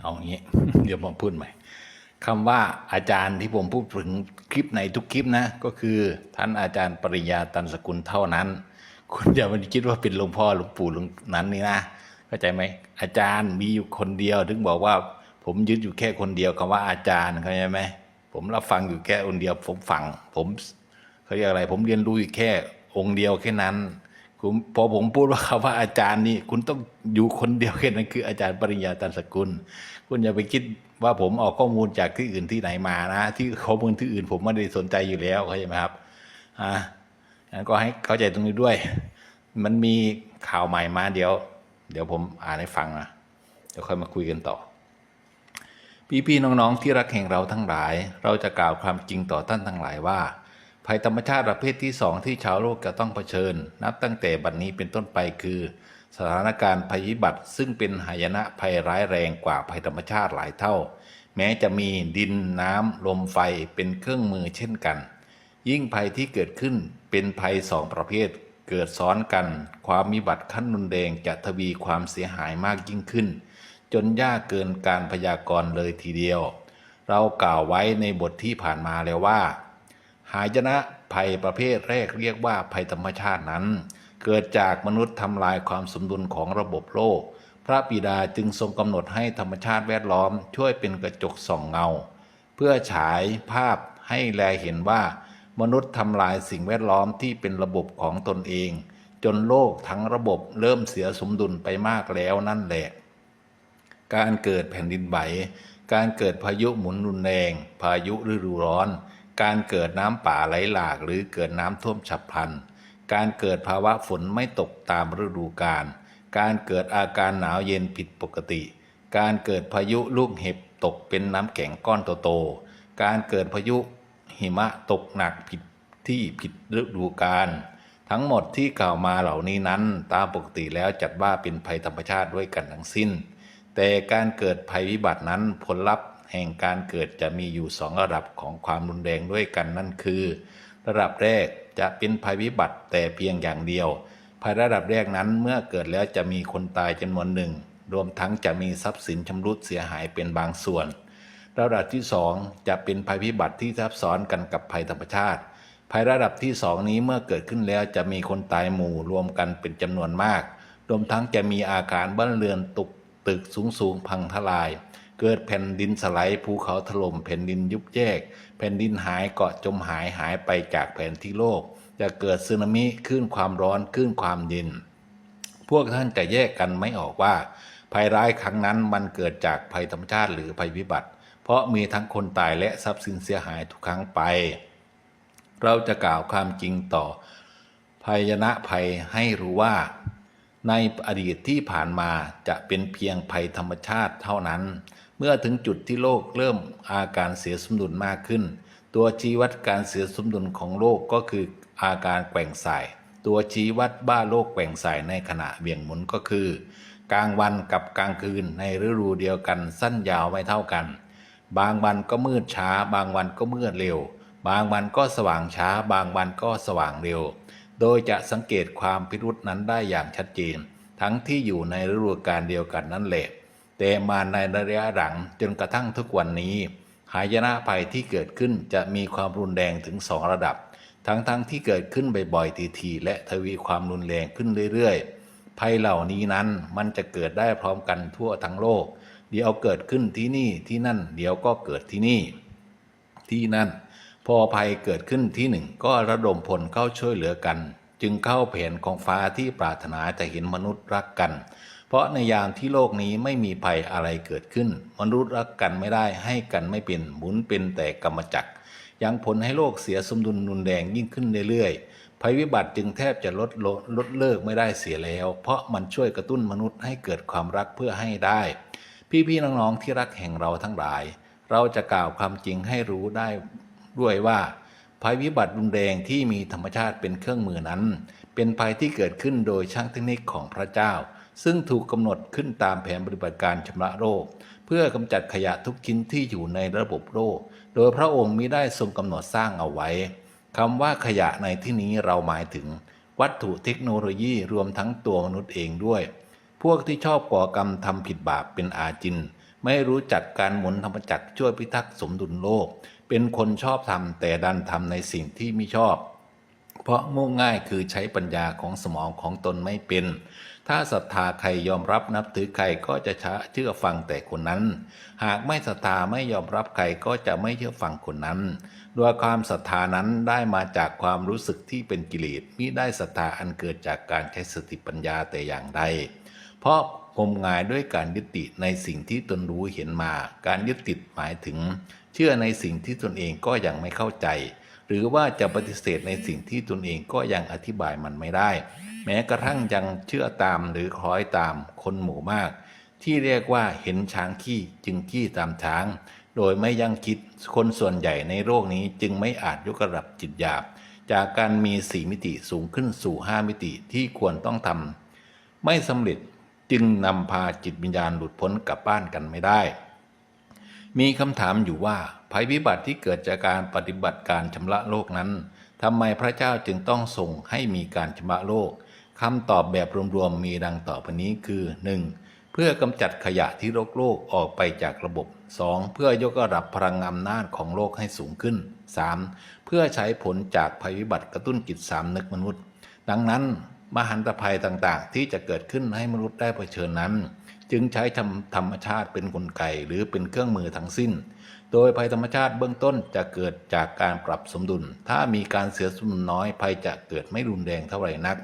เอางี้ เดี๋ยวผมพูดใหม่คำว่าอาจารย์ที่ผมพูดถึงคลิปในทุกคลิปนะ ก็คือท่านอาจารย์ปริยาตันสกุลเท่านั้น คุณอย่ามาคิดว่าเป็นหลวงพ่อหลวงปู่หลวงนั้นนี่นะเข้าใจไหมอาจารย์มีอยู่คนเดียว ถึงบอกว่า ผมยึดอยู่แค่คนเดียวคำว่าอาจารย์เข้าใจไหมผมรับฟังอยู่แค่คนเดียว ผมฟังผมเขาเรียกอะไร ผมเรียนรู้อยู่แค่องค์เดียวแค่นั้น คุณพอผมพูดว่าคำว่าอาจารย์นี่ คุณต้องอยู่คนเดียวแค่นั้นคืออาจารย์ปริญญาตันสกุล คุณอย่าไปคิดว่าผมเอาข้อมูลจากที่อื่นที่ไหนมานะ ที่ข้อมูลที่อื่นผมไม่ได้สนใจอยู่แล้วเข้าใจไหมครับอ่าก็ให้เข้าใจตรงนี้ด้วย มันมีข่าวใหม่มาเดี๋ยว เดี๋ยวผมอ่านให้ฟังนะเดี๋ยวค่อยมาคุยกันต่อ พี่ๆน้องๆที่รักแห่งเราทั้งหลาย เราจะกล่าวความจริงต่อท่านทั้งหลายว่า ภัยธรรมชาติประเภทที่สองที่ชาวโลกจะต้องเผชิญ นับตั้งแต่บัดนนี้เป็นต้นไปคือ สถานการณ์ภัยพิบัติ ซึ่งเป็นหายนะภัยร้ายแรงกว่าภัยธรรมชาติหลายเท่า แม้จะมีดินน้ำลมไฟเป็นเครื่องมือเช่นกัน ยิ่งภัยที่เกิดขึ้นเป็นภัยสองประเภท เกิดซ้อนกัน ความมีบัติขั้นรุนแรงจะทวีความเสียหายมากยิ่งขึ้น จนยากเกินการพยากรณ์เลยทีเดียว เรากล่าวไว้ในบทที่ผ่านมาแล้วว่า หายนะภัยประเภทแรกเรียกว่าภัยธรรมชาตินั้น เกิดจากมนุษย์ทำลายความสมดุลของระบบโลก พระบิดาจึงทรงกำหนดให้ธรรมชาติแวดล้อมช่วยเป็นกระจกส่องเงา เพื่อฉายภาพให้แลเห็นว่า มนุษย์ทำลายสิ่งแวดล้อมที่เป็นระบบของตนเอง จนโลกทั้งระบบเริ่มเสียสมดุลไปมากแล้วนั่นแหละ การเกิดแผ่นดินไหวการเกิดพายุหมุนรุนแรง พายุฤดูร้อน การเกิดน้ำป่าไหลหลากหรือเกิดน้ำท่วมฉับพลัน การเกิดภาวะฝนไม่ตกตามฤดูกาล การเกิดอาการหนาวเย็นผิดปกติ การเกิดพายุลูกเห็บตกเป็นน้ำแข็งก้อนโตๆ การเกิดพายุหิมะตกหนักผิดที่ผิดฤดูกาล ทั้งหมดที่กล่าวมาเหล่านี้นั้น ตามปกติแล้วจัดว่าเป็นภัยธรรมชาติด้วยกันทั้งสิ้น แต่การเกิดภัยวิบัตินั้นผลลัพธ์ แห่งการเกิดจะมีอยู่สองระดับของความรุนแรงด้วยกันนั่นคือ ระดับแรกจะเป็นภัยวิบัติแต่เพียงอย่างเดียว ภัยระดับแรกนั้นเมื่อเกิดแล้วจะมีคนตายจำนวนหนึ่ง รวมทั้งจะมีทรัพย์สินชำรุดเสียหายเป็นบางส่วน ระดับที่สองจะเป็นภัยพิบัติที่ซับซ้อนกันกับภัยธรรมชาติ ภัยระดับที่สองนี้เมื่อเกิดขึ้นแล้วจะมีคนตายหมู่รวมกันเป็นจำนวนมาก รวมทั้งจะมีอาการบ้านเรือนตกตึกสูงสูงพังทลาย เกิดแผ่นดินสไลด์ภูเขาถล่มแผ่นดินยุบแยก แผ่นดินหายเกาะจมหายหายไปจากแผนที่โลก จะเกิดสึนามิคลื่นความร้อนคลื่นความเย็น พวกท่านจะแยกกันไม่ออกว่า ภัยร้ายครั้งนั้นมันเกิดจากภัยธรรมชาติหรือภัยพิบัติ เพราะมีทั้งคนตายและทรัพย์สินเสียหายทุกครั้งไป เราจะกล่าวความจริงต่อภัยนะภัยให้รู้ว่า ในอดีตที่ผ่านมาจะเป็นเพียงภัยธรรมชาติเท่านั้น เมื่อถึงจุดที่โลกเริ่มอาการเสียสมดุลมากขึ้น ตัวชี้วัดการเสียสมดุลของโลกก็คืออาการแกว่งสาย ตัวชี้วัดบ้าโลกแกว่งสายในขณะเบี่ยงหมุนก็คือ กลางวันกับกลางคืนในฤดูเดียวกันสั้นยาวไม่เท่ากัน บางวันก็มืดช้า บางวันก็มืดเร็ว บางวันก็สว่างช้า บางวันก็สว่างเร็ว โดยจะสังเกตความพิรุษนั้นได้อย่างชัดเจน ทั้งที่อยู่ในฤดูกาลเดียวกันนั่นแหละ แต่มาในระยะหลังจนกระทั่งทุกวันนี้ หายนะภัยที่เกิดขึ้นจะมีความรุนแรงถึงสองระดับ ทั้งๆทที่เกิดขึ้นบ่อยๆทีๆและทวีความรุนแรงขึ้นเรื่อยๆ ภัยเหล่านี้นั้นมันจะเกิดได้พร้อมกันทั่วทั้งโลก เดี๋ยวเกิดขึ้นที่นี่ที่นั่น เดี๋ยวก็เกิดที่นี่ ที่นั่น พอภัยเกิดขึ้นที่หนึ่งก็ระดมพลเข้าช่วยเหลือกัน จึงเข้าแผนของฟ้าที่ปรารถนาจะเห็นมนุษย์รักกัน ราะในยามที่โลกนี้ไม่มีภัยอะไรเกิดขึ้น มนุษย์รักกันไม่ได้ให้กันไม่เป็นหมุนเป็นแต่กรรมจักรยังผลให้โลกเสียสมดุลรุนแรงยิ่งขึ้นเรื่อยๆ ภัยวิบัติจึงแทบจะลดลดลดเลิกไม่ได้เสียแล้ว เพราะมันช่วยกระตุ้นมนุษย์ให้เกิดความรักเพื่อให้ได้ พี่ๆน้องๆที่รักแห่งเราทั้งหลาย เราจะกล่าวความจริงให้รู้ได้ด้วยว่า ภัยวิบัติรุนแรงที่มีธรรมชาติเป็นเครื่องมือนั้น เป็นภัยที่เกิดขึ้นโดยช่างเทคนิคของพระเจ้า ซึ่งถูกกำหนดขึ้นตามแผนปฏิบัติการชำระโรค เพื่อกำจัดขยะทุกชิ้นที่อยู่ในระบบโลก โดยพระองค์มิได้ทรงกำหนดสร้างเอาไว้คำว่าขยะในที่นี้เราหมายถึง วัตถุเทคโนโลยีรวมทั้งตัวมนุษย์เองด้วย พวกที่ชอบก่อกรรมทำผิดบาปเป็นอาจิน ไม่รู้จักการหมุนธรรมจักรช่วยพิทักษ์สมดุลโลก เป็นคนชอบทำแต่ดันทำในสิ่งที่ไม่ชอบ เพราะโง่ง่ายคือใช้ปัญญาของสมองของตนไม่เป็น ถ้าศรัทธาใครยอมรับนับถือใครก็จะเชื่อฟังแต่คนนั้น หากไม่ศรัทธาไม่ยอมรับใครก็จะไม่เชื่อฟังคนนั้น โดยความศรัทธานั้นได้มาจากความรู้สึกที่เป็นกิเลสมิได้ศรัทธาอันเกิดจากการใช้สติปัญญาแต่อย่างใด เพราะงมงายด้วยการยึดติดในสิ่งที่ตนรู้เห็นมา การยึดติดหมายถึง เชื่อในสิ่งที่ตนเองก็ยังไม่เข้าใจ หรือว่าจะปฏิเสธในสิ่งที่ตนเองก็ยังอธิบายมันไม่ได้ แม้กระทั่งยังเชื่อตามหรือคล้อยตามคนหมู่มาก ที่เรียกว่าเห็นช้างขี้จึงขี้ตามช้าง โดยไม่ยังคิดคนส่วนใหญ่ในโลกนี้จึงไม่อาจยกระดับจิตหยาบ จากการมีสี่มิติสูงขึ้นสู่ห้ามิติที่ควรต้องทำไม่สำเร็จจึงนำพาจิตวิญญาณหลุดพ้นกลับบ้านกันไม่ได้ มีคำถามอยู่ว่า ภัยพิบัติที่เกิดจากการปฏิบัติการชำระโลกนั้นทำไมพระเจ้าจึงต้องส่งให้มีการชำระโลกคำตอบแบบรวมๆมีดังต่อไปนี้คือ 1. เพื่อกำจัดขยะที่โลกโลกออกไปจากระบบ 2. เพื่อยกระดับพลังอำนาจของโลกให้สูงขึ้น 3. เพื่อใช้ผลจากภัยพิบัติกระตุ้นจิตสามนึกมนุษย์ ดังนั้น มหันตภัยต่างๆ ที่จะเกิดขึ้นให้มนุษย์ได้เผชิญนั้น จึงใช้ธรรมธรรมชาติเป็นนกลไกหรือเป็นเครื่องมือทั้งสิ้น โดยภัยธรรมชาติเบื้องต้นจะเกิดจากการปรับสมดุล ถ้ามีการเสียสมดุลน้อยภัยจะเกิดไม่รุนแรงเท่าไหร่นัก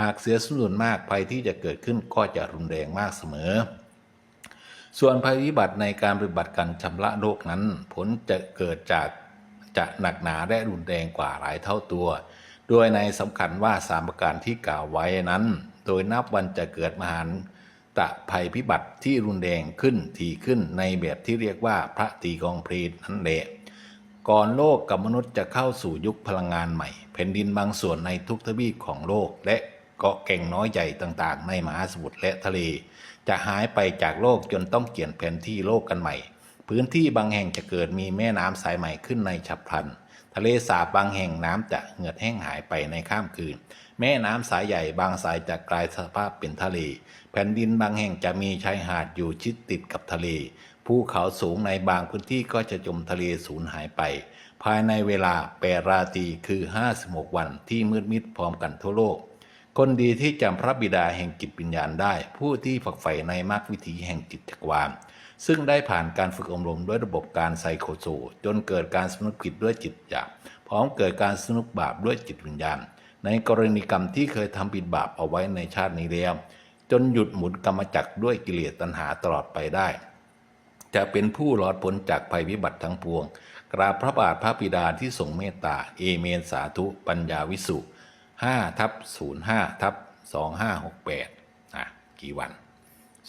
หากเสียสมดุลมากภัยที่จะเกิดขึ้นก็จะรุนแรงมากเสมอ ส่วนภัยพิบัติในการปฏิบัติการชำระโลกนั้น ผลจะเกิดจากจะหนักหนาและรุนแรงกว่าหลายเท่าตัว โดยในสำคัญว่าสามประการที่กล่าวไว้นั้น โดยนับวันจะเกิดมหันต ตะภัยพิบัติที่รุนแรงขึ้นทีขึ้นในแบบที่เรียกว่าพระตีกองเพลนนั่นแหละก่อนโลกกับมนุษย์จะเข้าสู่ยุคพลังงานใหม่ แผ่นดินบางส่วนในทุกทวีปของโลก และเกาะแก่งน้อยใหญ่ต่างๆ ในมหาสมุทรและทะเล จะหายไปจากโลกจนต้องเปลี่ยนแผนที่โลกกันใหม่ พื้นที่บางแห่งจะเกิดมีแม่น้ำสายใหม่ขึ้นในฉับพลัน ทะเลสาบบางแห่งน้ำจะเหือดแห้งหายไปในข้ามคืน แม่น้ำสายใหญ่บางสายจะกลายสภาพเป็นทะเล ผ่นดินบางแห่งจะมีชายหาดอยู่ชิดติดกับทะเล ภูเขาสูงในบางพื้นที่ก็จะจมทะเลสูญหายไป ภายในเวลาแปราตีคือ 56 วันที่มืดมิดพร้อมกันทั่วโลก คนดีที่จำพระบิดาแห่งจิตวิญญาณได้ ผู้ที่ฝักใฝ่ในมรรควิถีแห่งจิตจักรวาล ซึ่งได้ผ่านการฝึกอบรมด้วยระบบการไซโคโซ จนเกิดการสนุกผิดด้วยจิตหยาบพร้อมเกิดการสนุกบาปด้วยจิตวิญญาณ ในกรณีกรรมที่เคยทำผิดบาปเอาไว้ในชาตินี้แล้ว จนหยุดหมุนกรรมจักรด้วยกิเลสตัณหาตลอดไปได้ จะเป็นผู้รอดพ้นจากภัยวิบัติทั้งปวง กราบพระบาทพระบิดาที่ทรงเมตตา เอเมนสาธุปัญญาวิสุ5ทับ05ทับ2568อะกี่วัน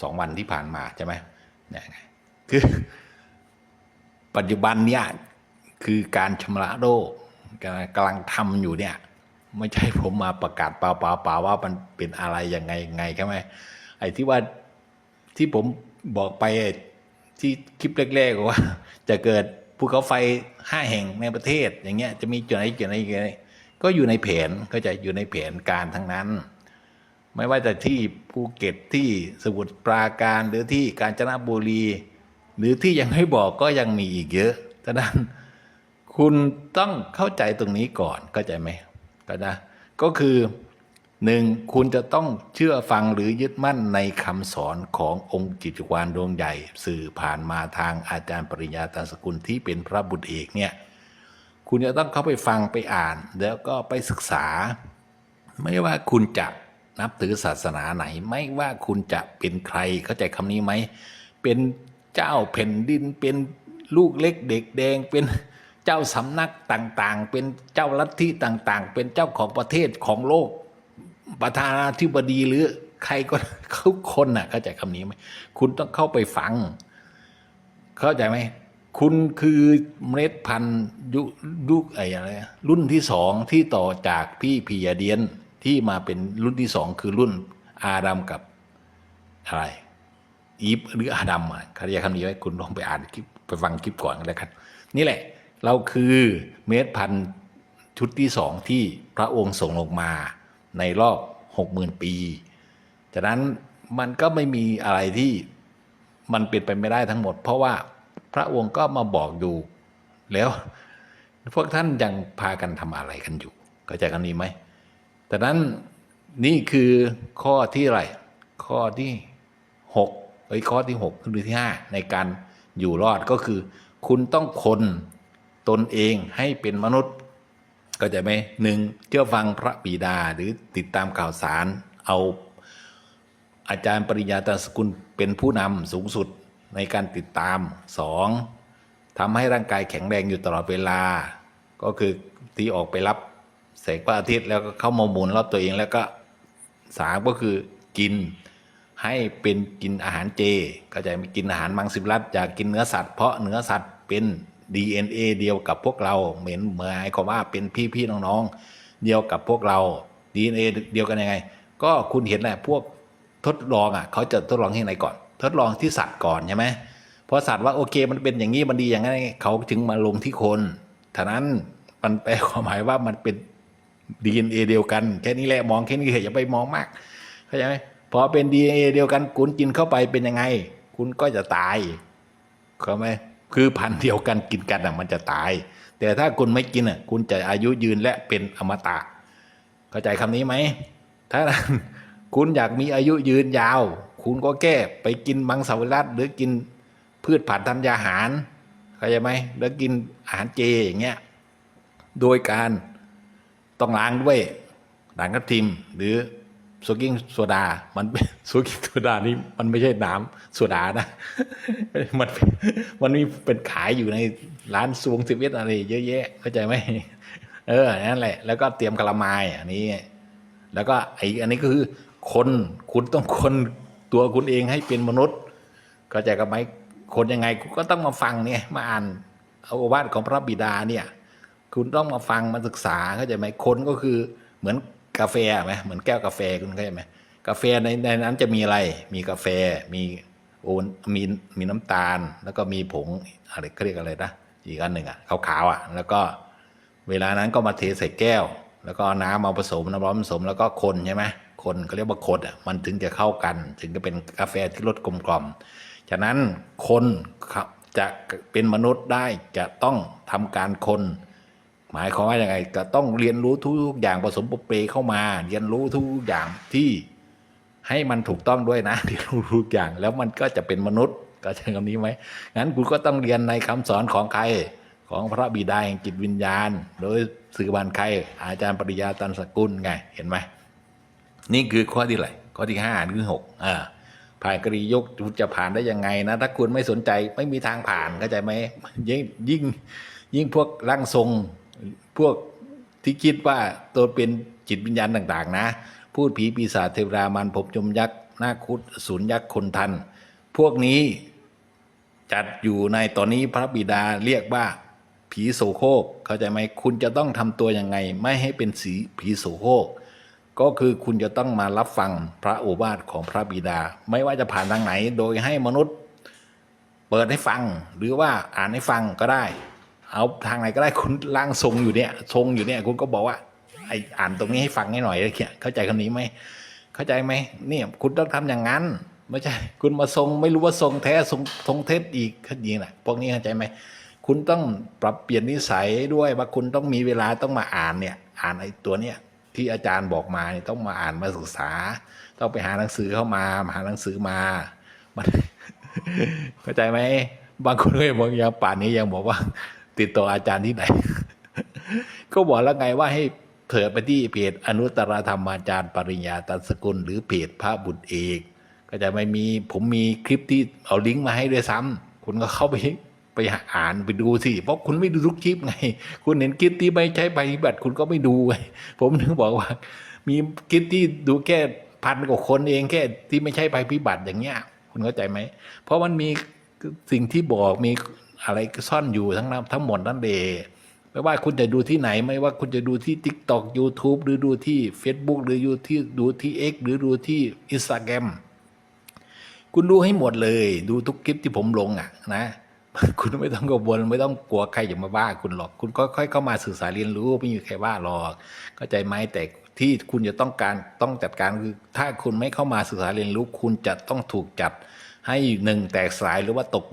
สองวันที่ผ่านมาใช่ไหมเนี่ยคือ ปัจจุบันเนี่ยคือการชำระโลกกำลังทำอยู่เนี่ย ไม่ใช่ผมมาประกาศเปล่าๆว่ามันเป็นอะไรยังไงยังไงใช่ไหมไอ้ที่ว่าที่ผมบอกไปที่คลิปแรกๆว่า จะเกิดภูเขาไฟห้าแห่งในประเทศ อย่างเงี้ยจะมีจุดไหนจุดไหนจุดไหนก็อยู่ในแผนก็จะอยู่ในแผนการทั้งนั้น ไม่ว่าจะที่ภูเก็ตที่สมุทรปราการหรือที่กาญจนบุรี หรือที่ยังไม่บอกก็ยังมีอีกเยอะฉะนั้นคุณต้องเข้าใจตรงนี้ก่อนเข้าใจไหม ก็นะก็คือหนึ่งคุณจะต้องเชื่อฟังหรือยึดมั่นในคำสอนขององค์จิตวานดวงใหญ่ สื่อผ่านมาทางอาจารย์ปริญญาตาสกุลที่เป็นพระบุตรเอกเนี่ยคุณจะต้องเข้าไปฟังไปอ่าน แล้วก็ไปศึกษา ไม่ว่าคุณจะนับถือศาสนาไหน ไม่ว่าคุณจะเป็นใครเข้าใจคำนี้ไหมเป็นเจ้าแผ่นดินเป็นลูกเล็กเด็กแดงเป็น เจ้าสำนักต่างๆ เป็นเจ้าลัทธิต่าง ๆ เป็นเจ้าของประเทศของโลก ประธานาธิบดีหรือใครก็เขาคนน่ะเข้าใจคำนี้ไหมคุณต้องเข้าไปฟัง เข้าใจไหมคุณคือเมล็ดพันธุ์ยุยุคไอ้อะไรอะรุ่นที่สองที่ต่อจากพี่พียาเดียนที่มาเป็นรุ่นที่สองคือรุ่นอาดัมกับอะไรอีฟหรืออาดัมอะเขาเรียกคำนี้ไว้คุณลองไปอ่านคลิปไปฟังคลิปก่อนก็แล้วกันนี่แหละ เราคือเมล็ดพันธ์ชุดที่สองที่พระองค์ส่งลงมาในรอบหกหมื่นปีฉะนั้นมันก็ไม่มีอะไรที่มันเป็นไปไม่ได้ทั้งหมด เพราะว่าพระองค์ก็มาบอกอยู่แล้วพวกท่านยังพากันทำอะไรกันอยู่เข้าใจกันนี้ไหมแต่นั้นนี่คือข้อที่อะไรข้อที่หกไอ้ยข้อที่หกหรือที่ห้าในการอยู่รอดก็คือ คุณต้องคน ตนเองให้เป็นมนุษย์ก็จะไหมหนึ่งเชื่อฟังพระบิดาหรือติดตามข่าวสารเอาอาจารย์ปริญญาตรสกุลเป็นผู้นำสูงสุดในการติดตามสองทำให้ร่างกายแข็งแรงอยู่ตลอดเวลา ก็คือที่ออกไปรับแสงพระอาทิตย์แล้วก็เข้ามาหมุนรอบตัวเองแล้วก็สามก็คือกินให้เป็นกินอาหารเจ ก็จะไม่กินอาหารมังสวิรัตอย่ากินเนื้อสัตว์เพราะเนื้อสัตว์เป็น DNA เดียวกับพวกเราเหมือนเหมือนไอ้คำว่าเป็นพี่ๆน้องๆเดียวกับพวกเรา DNA เดียวกันยังไง ก็คุณเห็นแหละพวกทดลองอะเขาจะทดลองที่ไหนก่อน ทดลองที่สัตว์ก่อนใช่ไหมพราะสัตว์ว่าโอเคมันเป็นอย่างนี้มันดีอย่างนั้นเขาถึงมาลงที่คนท่านั้นมันแปลความหมายว่ามันเป็น DNA เดียวกัน แค่นี้แหละมองแค่นี้เถอะอย่าไปมองมากเข้าใจไหมพอเป็น DNA เดียวกันคุณกินเข้าไปเป็นยังไง คุณก็จะตายเข้าไหม คือพันธุ์เดียวกันกินกันอะมันจะตาย แต่ถ้าคุณไม่กินอะคุณจะอายุยืนและเป็นอมตะ เข้าใจคำนี้ไหม ถ้าคุณอยากมีอายุยืนยาว คุณก็แก้ไปกินมังสวิรัตหรือกินพืชผักธัญญาหารเข้าใจไหมแล้วกินอาหารเจอย่างเงี้ยโดยการต้องล้างด้วยด่างทับทิมหรือ โซกิ้งโซดา มันเป็นโซกิ้งโซดานี่มันไม่ใช่น้ำโซดานะ มันมันมีเป็นขายอยู่ในร้านซวงสิบเอ็ดอะไรเยอะแยะเข้าใจไหมเออนั่นแหละ แล้วก็เตรียมกะละไมอันนี้ แล้วก็ไออันนี้ก็คือคนคุณต้องคนตัวคุณเองให้เป็นมนุษย์เข้าใจกันไหมคนยังไงคุณก็ต้องมาฟังเนี่ยมาอ่านเอาอวาทของพระบิดาเนี่ย คุณต้องมาฟังมาศึกษาเข้าใจไหมคนก็คือเหมือน กาแฟไหมเหมือนแก้วกาแฟคุณเข้าใจไหมกาแฟในในนั้นจะมีอะไร มีกาแฟ มีโอนมีมีน้ำตาล แล้วก็มีผงอะไรเขาเรียกอะไรนะอีกอันหนึ่งอะขาวๆอะ แล้วก็เวลานั้นก็มาเทใส่แก้ว แล้วก็น้ำมาผสมน้ำร้อนผสมแล้วก็คนใช่ไหมคนเขาเรียกว่าคนอะมันถึงจะเข้ากัน ถึงจะเป็นกาแฟที่รสกลมกล่อมฉะนั้นคนครับจะเป็นมนุษย์ได้จะต้องทำการคน หมายความว่าย่างไงก็ต้องเรียนรู้ทุกอย่างผสมปเปเข้ามา เรียนรู้ทุกอย่างที่ให้มันถูกต้องด้วยนะเรียนรู้ทุกอย่างแล้วมันก็จะเป็นมนุษย์ก็ใช้คำนี้ไหมงั้นคุณก็ต้องเรียนในคำสอนของใครของพระบิดาแห่งจิตวิญญาณ โดยสื่อบันใครอาจารย์ปริยาตันสกุลไงเห็นไหมนี่คือข้อที่อะไรข้อที่ห้าหรือหกอ่าผ่านกรียกคุณจะผ่านได้ยังไงนะ ถ้าคุณไม่สนใจไม่มีทางผ่านเข้าใจไหมยิ่งยิ่งยิ่งพวกร่างทรง พวกที่คิดว่าตัวเป็นจิตวิญญาณต่างๆ นะ พูดผีปีศาจเทวรามันผมจมยักษ์หน้าคุดศูนย์ยักษ์คนทัน พวกนี้จัดอยู่ในตอนนี้พระบิดาเรียกว่าผีโสโครกเข้าใจไหมคุณจะต้องทำตัวยังไง ไม่ให้เป็นสีผีโสโครกก็คือคุณจะต้องมารับฟังพระโอวาทของพระบิดา ไม่ว่าจะผ่านทางไหนโดยให้มนุษย์ เปิดให้ฟังหรือว่าอ่านให้ฟังก็ได้ เอาทางไหนก็ได้คุณร่างทรงอยู่เนี่ย ทรงอยู่เนี่ย คุณก็บอกว่าไออ่านตรงนี้ให้ฟังให้หน่อยอะไรเงี้ยเข้าใจคำนี้ไหมเข้าใจไหมเนี่ยคุณต้องทำอย่างนั้นไม่ใช่ คุณมาทรงไม่รู้ว่าทรงแท้ทรงทรงเท็จอีกขยิงน่ะพวกนี้เข้าใจไหมคุณต้องปรับเปลี่ยนนิสัยด้วยว่าคุณต้องมีเวลาต้องมาอ่านเนี่ย อ่านไอ้ตัวเนี้ยที่อาจารย์บอกมาเนี่ยต้องมาอ่านมาศึกษา ต้องไปหาหนังสือเข้ามาหาหนังสือมามันเข้าใจไหมบางคนก็ยังบอกยังป่านนี้ยังบอกว่า ติดต่ออาจารย์ที่ไหน ก็บอกแล้วไงว่าให้เถิดไปที่เพจอนุตตรธรรมอาจารย์ปริญญาตันสกุล หรือเพจพระบุตรเอก ก็จะไม่มีผมมีคลิปที่เอาลิงก์มาให้ด้วยซ้ำคุณก็เข้าไปไปอ่านไปดูสิ เพราะคุณไม่ดูทุกคลิปไง คุณเห็นคลิปที่ไม่ใช้ปฏิบัติคุณก็ไม่ดูไงผมถึงบอกว่า มีคลิปที่ดูแค่พันกว่าคนเองแค่ที่ไม่ใช่ใบปฏิบัติอย่างเงี้ย คุณเข้าใจไหม เพราะมันมีสิ่งที่บอกมี อะไรซ่อนอยู่ทั้งนั้นทั้งหมดนั่นเองไม่ว่าคุณจะดูที่ไหนไม่ว่าคุณจะดูที่ Tik t o อก YouTube หรือดูที่ Facebook หรือดูที่ดูที่ X หรือดูที่ Instagram คุณดูให้หมดเลย ดูทุกคลิปที่ผมลงอะนะคุณไม่ต้องกังวลไม่ต้องกลัวใครจะมาว่าคุณหรอก คุณก็ค่อยเข้ามาศึกษาเรียนรู้ไม่มีใครว่าหรอกเข้าใจไหมแต่ที่คุณจะต้องการต้องจัดการคือถ้าคุณไม่เข้ามาศึกษาเรียนรู้ คุณจะต้องถูกจัดให้หนึ่งแตกสายหรือว่าตก